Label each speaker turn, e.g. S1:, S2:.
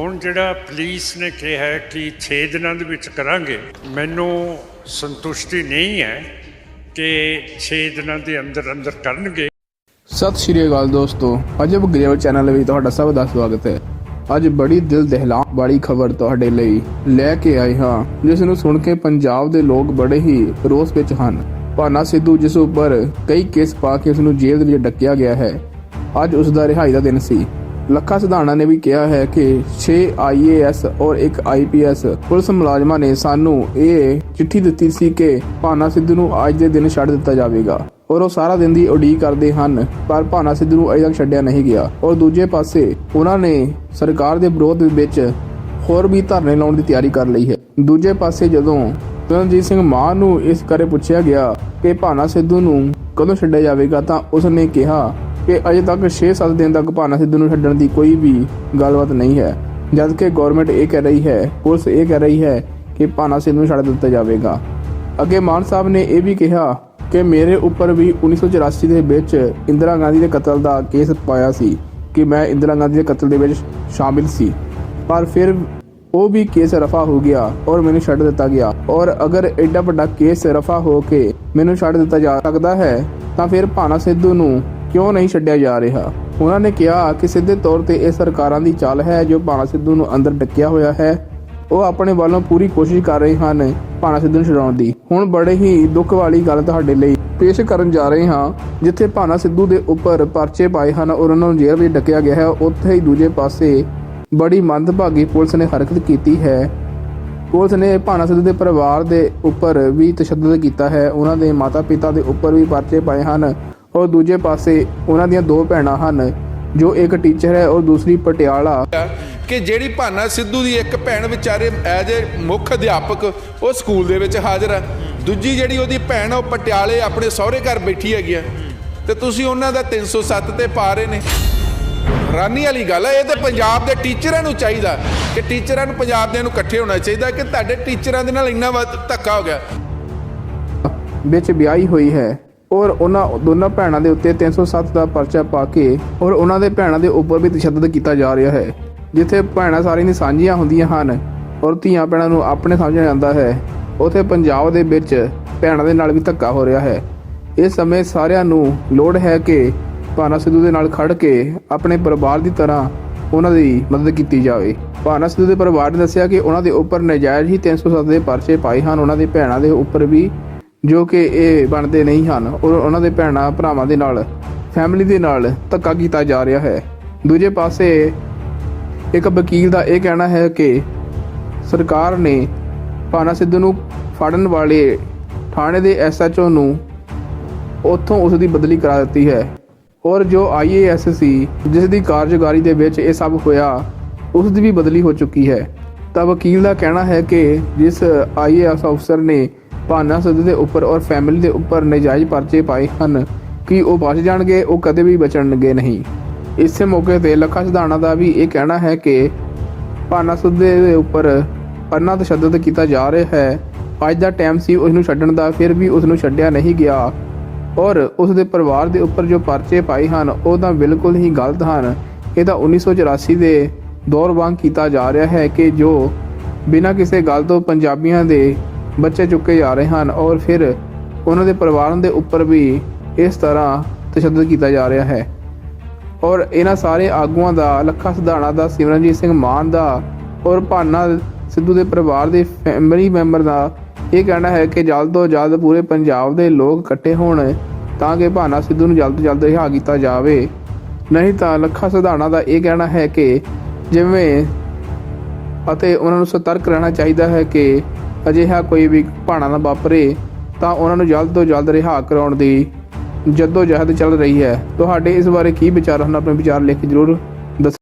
S1: ਹੁਣ ਜਿਹੜਾ ਪੁਲਿਸ ਨੇ ਕਿਹਾ ਹੈ ਕਿ 6 ਦਿਨਾਂ ਦੇ ਵਿੱਚ ਕਰਾਂਗੇ, ਮੈਨੂੰ ਸੰਤੁਸ਼ਟੀ ਨਹੀਂ ਹੈ ਕਿ 6 ਦਿਨਾਂ ਦੇ ਅੰਦਰ ਅੰਦਰ ਕਰਨਗੇ।
S2: ਸਤਿ ਸ਼੍ਰੀ ਅਕਾਲ ਦੋਸਤੋ ਅਜਬ ਗਰੇਵ ਚੈਨਲ ਵਿੱਚ ਤੁਹਾਡਾ ਸਭ ਦਾ ਸਵਾਗਤ ਹੈ। ਅੱਜ ਬੜੀ ਦਿਲ ਦਹਿਲਾਉਣ ਵਾਲੀ ਖਬਰ ਤੁਹਾਡੇ ਲਈ ਲੈ ਕੇ ਆਏ ਹਾਂ, ਜਿਸ ਨੂੰ ਸੁਣ ਕੇ ਪੰਜਾਬ ਦੇ ਲੋਕ ਬੜੇ ਹੀ ਰੋਸ ਵਿੱਚ ਹਨ। ਭਾਨਾ ਸਿੱਧੂ, ਜਿਸ ਉੱਪਰ ਕਈ ਕੇਸ ਪਾ ਕੇ ਉਸ ਨੂੰ ਜੇਲ੍ਹ ਦੇ ਵਿੱਚ ਡੱਕਿਆ ਗਿਆ ਹੈ, ਅੱਜ ਉਸ ਦਾ ਰਿਹਾਈ ਦਾ ਦਿਨ ਸੀ। ਲੱਖਾ ਸਿਧਾਣਾ ਨੇ ਵੀ ਕਿਹਾ ਹੈ ਕਿ 6 ਆਈਏਐਸ ਔਰ ਇੱਕ ਆਈਪੀਐਸ ਪੁਲਿਸ ਮੁਲਾਜ਼ਮਾਂ ਨੇ ਸਾਨੂੰ ਇਹ ਚਿੱਠੀ ਦਿੱਤੀ ਸੀ ਕਿ ਭਾਨਾ ਸਿੱਧੂ ਨੂੰ ਅੱਜ ਦੇ ਦਿਨ ਛੱਡ ਦਿੱਤਾ ਜਾਵੇਗਾ ਔਰ ਉਹ ਸਾਰਾ ਦਿਨ ਦੀ ਉਡੀਕ ਕਰਦੇ ਹਨ, ਪਰ ਭਾਨਾ ਸਿੱਧੂ ਨੂੰ ਅਜੇ ਤੱਕ ਛੱਡਿਆ ਨਹੀਂ ਗਿਆ। ਔਰ ਦੂਜੇ ਪਾਸੇ ਉਹਨਾਂ ਨੇ ਸਰਕਾਰ ਦੇ ਵਿਰੋਧ ਵਿੱਚ ਹੋਰ ਵੀ ਧਰਨੇ ਲਾਉਣ ਦੀ ਤਿਆਰੀ ਕਰ ਲਈ ਹੈ। ਦੂਜੇ ਪਾਸੇ ਜਦੋਂ ਤਰਨਜੀਤ ਸਿੰਘ ਮਾਨ ਨੂੰ ਇਸ ਬਾਰੇ ਪੁੱਛਿਆ ਗਿਆ ਕਿ ਭਾਨਾ ਸਿੱਧੂ ਨੂੰ ਕਦੋਂ ਛੱਡਿਆ ਜਾਵੇਗਾ ਤਾਂ ਉਸ ਨੇ ਕਿਹਾ ਕਿ ਅਜੇ ਤੱਕ 6-7 ਦਿਨ ਤੱਕ ਭਾਨਾ ਸਿੱਧੂ ਨੂੰ ਛੱਡਣ ਦੀ ਕੋਈ ਵੀ ਗੱਲਬਾਤ ਨਹੀਂ ਹੈ। ਜਦ ਕਿ ਗਵਰਨਮੈਂਟ ਇਹ ਕਹਿ ਰਹੀ ਹੈ, ਪੁਲਿਸ ਇਹ ਕਹਿ ਰਹੀ ਹੈ ਕਿ ਭਾਨਾ ਸਿੱਧੂ ਨੂੰ ਛੱਡ ਦਿੱਤਾ ਜਾਵੇਗਾ। ਅੱਗੇ ਮਾਨ ਸਾਹਿਬ ਨੇ ਇਹ ਵੀ ਕਿਹਾ ਕਿ ਮੇਰੇ ਉੱਪਰ ਵੀ 1984 ਦੇ ਵਿੱਚ ਇੰਦਰਾ ਗਾਂਧੀ ਦੇ ਕਤਲ ਦਾ ਕੇਸ ਪਾਇਆ ਸੀ ਕਿ ਮੈਂ ਇੰਦਰਾ ਗਾਂਧੀ ਦੇ ਕਤਲ ਦੇ ਵਿੱਚ ਸ਼ਾਮਿਲ ਸੀ। ਪਰ ਫਿਰ ਉਹ ਵੀ ਕੇਸ ਰਫਾ ਹੋ ਗਿਆ ਔਰ ਮੈਨੂੰ ਛੱਡ ਦਿੱਤਾ ਗਿਆ। ਔਰ ਅਗਰ ਐਡਾ ਵੱਡਾ ਕੇਸ ਰਫਾ ਹੋ ਕੇ ਮੈਨੂੰ ਛੱਡ ਦਿੱਤਾ ਜਾ ਸਕਦਾ ਹੈ, ਤਾਂ ਫਿਰ ਭਾਨਾ ਸਿੱਧੂ ਨੂੰ ਕਿਉਂ ਨਹੀਂ ਛੱਡਿਆ ਜਾ ਰਿਹਾ? ਉਹਨਾਂ ਨੇ ਕਿਹਾ ਕਿ ਸਿੱਧੇ ਤੌਰ ਤੇ ਇਹ ਸਰਕਾਰਾਂ ਦੀ ਚਾਲ ਹੈ ਜੋ ਭਾਣਾ ਸਿੱਧੂ ਨੂੰ ਅੰਦਰ ਡੱਕਿਆ ਹੋਇਆ ਹੈ। ਉਹ ਆਪਣੇ ਵੱਲੋਂ ਪੂਰੀ ਕੋਸ਼ਿਸ਼ ਕਰ ਰਹੇ ਹਨ ਭਾਨਾ ਸਿੱਧੂ ਨੂੰ ਛਡਾਉਣ ਦੀ। ਹੁਣ ਬੜੇ ਹੀ ਦੁੱਖ ਵਾਲੀ ਗੱਲ ਤੁਹਾਡੇ ਲਈ ਪੇਸ਼ ਕਰਨ ਜਾ ਰਹੇ ਹਾਂ, ਜਿੱਥੇ ਭਾਨਾ ਸਿੱਧੂ ਦੇ ਉੱਪਰ ਪਰਚੇ ਪਾਏ ਹਨ ਔਰ ਉਹਨਾਂ ਨੂੰ ਜੇਲ੍ਹ ਵਿੱਚ ਡੱਕਿਆ ਗਿਆ ਹੈ। ਉੱਥੇ ਹੀ ਦੂਜੇ ਪਾਸੇ ਬੜੀ ਮੰਦਭਾਗੀ ਪੁਲਿਸ ਨੇ ਹਰਕਤ ਕੀਤੀ ਹੈ। ਪੁਲਿਸ ਨੇ ਭਾਣਾ ਸਿੱਧੂ ਦੇ ਪਰਿਵਾਰ ਦੇ ਉੱਪਰ ਵੀ ਤਸ਼ੱਦਦ ਕੀਤਾ ਹੈ। ਉਹਨਾਂ ਦੇ ਮਾਤਾ-ਪਿਤਾ ਦੇ ਉੱਪਰ ਵੀ ਪਰਚੇ ਪਾਏ ਹਨ। ਔਰ ਦੂਜੇ ਪਾਸੇ ਉਹਨਾਂ ਦੀਆਂ ਦੋ ਭੈਣਾਂ ਹਨ ਜੋ ਇੱਕ ਟੀਚਰ ਹੈ ਔਰ ਦੂਸਰੀ ਪਟਿਆਲਾ।
S3: ਕਿ ਜਿਹੜੀ ਭਾਨਾ ਸਿੱਧੂ ਦੀ ਇੱਕ ਭੈਣ ਵਿਚਾਰੇ ਐਜ ਏ ਮੁੱਖ ਅਧਿਆਪਕ ਉਹ ਸਕੂਲ ਦੇ ਵਿੱਚ ਹਾਜ਼ਰ ਆ। ਦੂਜੀ ਜਿਹੜੀ ਉਹਦੀ ਭੈਣ ਉਹ ਪਟਿਆਲੇ ਆਪਣੇ ਸਹੁਰੇ ਘਰ ਬੈਠੀ ਹੈਗੀ ਆ। ਤੇ ਤੁਸੀਂ ਉਹਨਾਂ ਦਾ 307 ਤੇ ਪਾ ਰਹੇ ਨੇ। ਹੈਰਾਨੀ ਵਾਲੀ ਗੱਲ ਹੈ ਇਹ ਤੇ ਪੰਜਾਬ ਦੇ ਟੀਚਰਾਂ ਨੂੰ ਚਾਹੀਦਾ ਕਿ ਟੀਚਰਾਂ ਨੂੰ ਪੰਜਾਬ ਦੇ ਨੂੰ ਇਕੱਠੇ ਹੋਣਾ ਚਾਹੀਦਾ ਕਿ ਤੁਹਾਡੇ ਟੀਚਰਾਂ ਦੇ ਨਾਲ ਇੰਨਾ ਵੱਧ ਧੱਕਾ ਹੋ ਗਿਆ।
S2: ਵਿੱਚ ਵਿਆਹੀ ਹੋਈ ਹੈ। ਔਰ ਉਹਨਾਂ ਦੋਨਾਂ ਭੈਣਾਂ ਦੇ ਉੱਤੇ 307 ਦਾ ਪਰਚਾ ਪਾ ਕੇ ਔਰ ਉਹਨਾਂ ਦੇ ਭੈਣਾਂ ਦੇ ਉੱਪਰ ਵੀ ਤਸ਼ੱਦਦ ਕੀਤਾ ਜਾ ਰਿਹਾ ਹੈ, ਜਿੱਥੇ ਭੈਣਾਂ ਸਾਰੀਆਂ ਦੀ ਸਾਂਝੀਆਂ ਹੁੰਦੀਆਂ ਹਨ ਔਰ ਧੀਆਂ ਭੈਣਾਂ ਨੂੰ ਆਪਣੇ ਸਮਝਿਆ ਜਾਂਦਾ ਹੈ। ਉਥੇ ਪੰਜਾਬ ਦੇ ਵਿੱਚ ਭੈਣਾਂ ਦੇ ਨਾਲ ਵੀ ਧੱਕਾ ਹੋ ਰਿਹਾ ਹੈ। ਇਸ ਸਮੇਂ ਸਾਰਿਆਂ ਨੂੰ ਲੋੜ ਹੈ ਕਿ ਭਾਨਾ ਸਿੱਧੂ ਦੇ ਨਾਲ ਖੜ ਕੇ ਆਪਣੇ ਪਰਿਵਾਰ ਦੀ ਤਰ੍ਹਾਂ ਉਹਨਾਂ ਦੀ ਮਦਦ ਕੀਤੀ ਜਾਵੇ। ਭਾਨਾ ਸਿੱਧੂ ਦੇ ਪਰਿਵਾਰ ਨੇ ਦੱਸਿਆ ਕਿ ਉਹਨਾਂ ਦੇ ਉੱਪਰ ਨਜਾਇਜ਼ ਹੀ 307 ਦੇ ਪਰਚੇ ਪਾਏ ਹਨ। ਉਹਨਾਂ ਦੇ ਭੈਣਾਂ ਦੇ ਉੱਪਰ ਵੀ ਜੋ ਕਿ ਇਹ ਬਣਦੇ ਨਹੀਂ ਹਨ। ਔਰ ਉਹਨਾਂ ਦੇ ਭੈਣਾਂ ਭਰਾਵਾਂ ਦੇ ਨਾਲ ਫੈਮਿਲੀ ਦੇ ਨਾਲ ਧੱਕਾ ਕੀਤਾ ਜਾ ਰਿਹਾ ਹੈ। ਦੂਜੇ ਪਾਸੇ ਇੱਕ ਵਕੀਲ ਦਾ ਇਹ ਕਹਿਣਾ ਹੈ ਕਿ ਸਰਕਾਰ ਨੇ ਭਾਨਾ ਸਿੱਧੂ ਨੂੰ ਫੜਨ ਵਾਲੇ ਥਾਣੇ ਦੇ ਐਸਐਚਓ ਨੂੰ ਉੱਥੋਂ ਉਸ ਦੀ ਬਦਲੀ ਕਰਾ ਦਿੱਤੀ ਹੈ। ਔਰ ਜੋ ਆਈਏਐਸ ਸੀ, ਜਿਸ ਦੀ ਕਾਰਜਕਾਰੀ ਦੇ ਵਿੱਚ ਇਹ ਸਭ ਹੋਇਆ, ਉਸ ਦੀ ਵੀ ਬਦਲੀ ਹੋ ਚੁੱਕੀ ਹੈ। ਤਾਂ ਵਕੀਲ ਦਾ ਕਹਿਣਾ ਹੈ ਕਿ ਜਿਸ ਆਈਏਐਸ ਅਫਸਰ ਨੇ ਭਾਨਾ ਸਿੱਧੂ ਦੇ ਉੱਪਰ ਔਰ ਫੈਮਿਲੀ ਦੇ ਉੱਪਰ ਨਜਾਇਜ਼ ਪਰਚੇ ਪਾਏ ਹਨ। ਕਿ ਉਹ ਬਚ ਜਾਣਗੇ, ਉਹ ਕਦੇ ਵੀ ਬਚਣਗੇ ਨਹੀਂ। ਇਸੇ ਮੌਕੇ ਤੇ ਲੱਖਾ ਸਿਧਾਣਾ ਦਾ ਵੀ ਇਹ ਕਹਿਣਾ ਹੈ ਕਿ ਭਾਨਾ ਸਿੱਧੂ ਦੇ ਉੱਪਰ ਅੰਨਾ ਤਸ਼ੱਦਦ ਕੀਤਾ ਜਾ ਰਿਹਾ ਹੈ। ਅੱਜ ਦਾ ਟਾਈਮ ਸੀ ਉਸ ਨੂੰ ਛੱਡਣ ਦਾ, ਫਿਰ ਵੀ ਉਸ ਨੂੰ ਛੱਡਿਆ ਨਹੀਂ ਗਿਆ। ਔਰ ਉਸ ਦੇ ਪਰਿਵਾਰ ਦੇ ਉੱਪਰ ਜੋ ਪਰਚੇ ਪਾਏ ਹਨ, ਉਹ ਤਾਂ ਬਿਲਕੁਲ ਹੀ ਗਲਤ ਹਨ। ਇਹ ਤਾਂ 1984 ਦੇ ਦੌਰ ਵਾਂਗ ਕੀਤਾ ਜਾ ਰਿਹਾ ਹੈ ਕਿ ਜੋ ਬਿਨਾਂ ਕਿਸੇ ਗੱਲ ਤੋਂ ਪੰਜਾਬੀਆਂ ਦੇ ਬੱਚੇ ਚੁੱਕੇ ਜਾ ਰਹੇ ਹਨ ਔਰ ਫਿਰ ਉਹਨਾਂ ਦੇ ਪਰਿਵਾਰਾਂ ਦੇ ਉੱਪਰ ਵੀ ਇਸ ਤਰ੍ਹਾਂ ਤਸ਼ੱਦਦ ਕੀਤਾ ਜਾ ਰਿਹਾ ਹੈ। ਔਰ ਇਹਨਾਂ ਸਾਰੇ ਆਗੂਆਂ ਦਾ, ਲੱਖਾ ਸਿਧਾਣਾ ਦਾ, ਸਿਮਰਨਜੀਤ ਸਿੰਘ ਮਾਨ ਦਾ ਔਰ ਭਾਨਾ ਸਿੱਧੂ ਦੇ ਪਰਿਵਾਰ ਦੇ ਫੈਮਿਲੀ ਮੈਂਬਰ ਦਾ ਇਹ ਕਹਿਣਾ ਹੈ ਕਿ ਜਲਦ ਤੋਂ ਜਲਦ ਪੂਰੇ ਪੰਜਾਬ ਦੇ ਲੋਕ ਇਕੱਠੇ ਹੋਣ ਤਾਂ ਕਿ ਭਾਨਾ ਸਿੱਧੂ ਨੂੰ ਜਲਦ ਤੋਂ ਜਲਦ ਰਿਹਾ ਕੀਤਾ ਜਾਵੇ। ਨਹੀਂ ਤਾਂ ਲੱਖਾ ਸਿਧਾਣਾ ਦਾ ਇਹ ਕਹਿਣਾ ਹੈ ਕਿ ਜਿਵੇਂ ਅਤੇ ਉਹਨਾਂ ਨੂੰ ਸਤਰਕ ਰਹਿਣਾ ਚਾਹੀਦਾ ਹੈ ਕਿ ਅਜਿਹਾ ਕੋਈ ਵੀ ਭਾਣਾ ਨਾ ਵਾਪਰੇ, ਤਾਂ ਉਹਨਾਂ ਨੂੰ ਜਲਦ ਤੋਂ ਜਲਦ ਰਿਹਾ ਕਰਾਉਣ ਦੀ ਜੱਦੋ ਜਹਿਦ ਚੱਲ ਰਹੀ ਹੈ। ਤੁਹਾਡੇ ਇਸ ਬਾਰੇ ਕੀ ਵਿਚਾਰ ਹਨ? ਆਪਣੇ ਵਿਚਾਰ ਲਿਖ ਜ਼ਰੂਰ